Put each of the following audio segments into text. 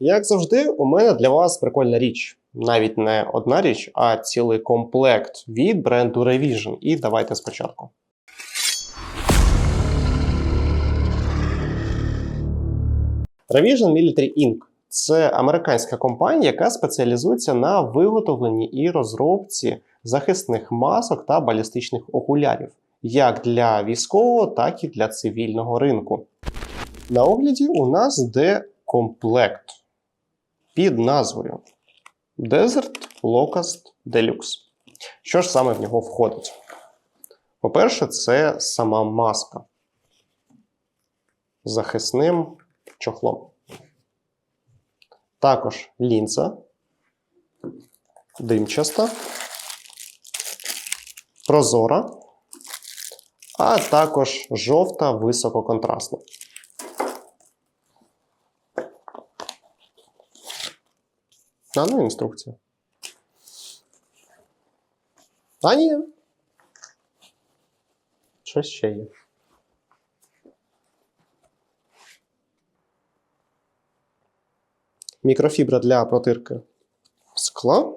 Як завжди, у мене для вас прикольна річ. Навіть не одна річ, а цілий комплект від бренду Revision. І давайте спочатку. Revision Military Inc. Це американська компанія, яка спеціалізується на виготовленні і розробці захисних масок та балістичних окулярів, як для військового, так і для цивільного ринку. На огляді у нас йде комплект під назвою Desert Locust Deluxe. Що ж саме в нього входить? По-перше, це сама маска з захисним чохлом. Також лінза, димчаста, прозора, а також жовта висококонтрастна. А ну інструкція. А ні. Щось ще є. Мікрофібра для протирки скла.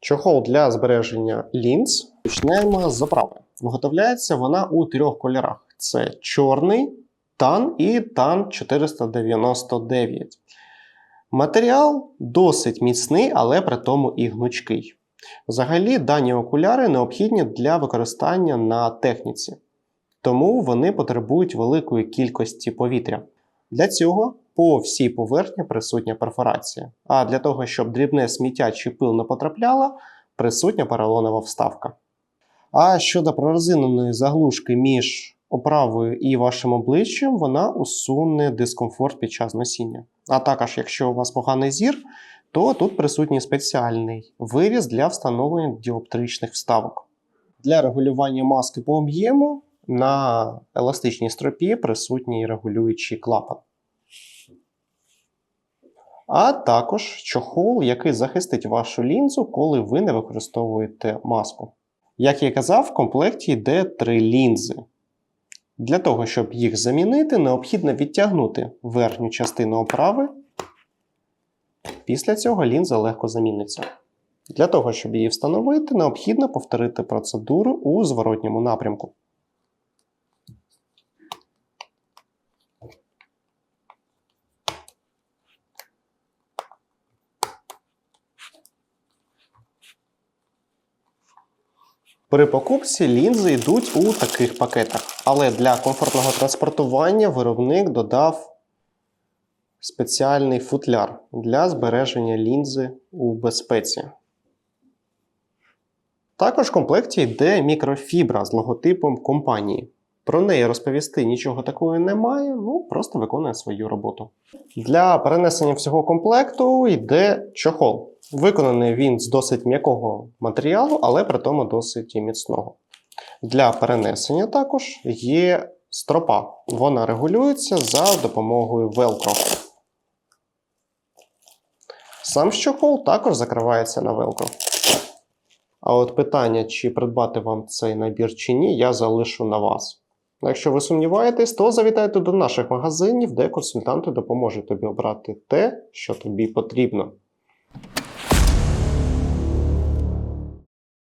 Чохол для збереження лінз. Почнемо з заправи. Виготовляється вона у трьох кольорах: це чорний, тан і тан 499. Матеріал досить міцний, але при тому і гнучкий. Взагалі, дані окуляри необхідні для використання на техніці, тому вони потребують великої кількості повітря. Для цього по всій поверхні присутня перфорація, а для того, щоб дрібне сміття чи пил не потрапляло, присутня поролонова вставка. А щодо прорезиненої заглушки між оправою і вашим обличчям, вона усуне дискомфорт під час носіння. А також, якщо у вас поганий зір, то тут присутній спеціальний виріз для встановлення діоптричних вставок. Для регулювання маски по об'єму на еластичній стропі присутній регулюючий клапан. А також чохол, який захистить вашу лінзу, коли ви не використовуєте маску. Як я казав, в комплекті йде три лінзи. Для того, щоб їх замінити, необхідно відтягнути верхню частину оправи. Після цього лінза легко заміниться. Для того, щоб її встановити, необхідно повторити процедуру у зворотньому напрямку. При покупці лінзи йдуть у таких пакетах, але для комфортного транспортування виробник додав спеціальний футляр для збереження лінзи у безпеці. Також в комплекті йде мікрофібра з логотипом компанії. Про неї розповісти нічого такого немає, ну просто виконує свою роботу. Для перенесення всього комплекту йде чохол. Виконаний він з досить м'якого матеріалу, але при тому досить і міцного. Для перенесення також є стропа. Вона регулюється за допомогою велкро. Сам ж чохол також закривається на велкро. А от питання, чи придбати вам цей набір чи ні, я залишу на вас. Якщо ви сумніваєтесь, то завітайте до наших магазинів, де консультанти допоможуть тобі обрати те, що тобі потрібно.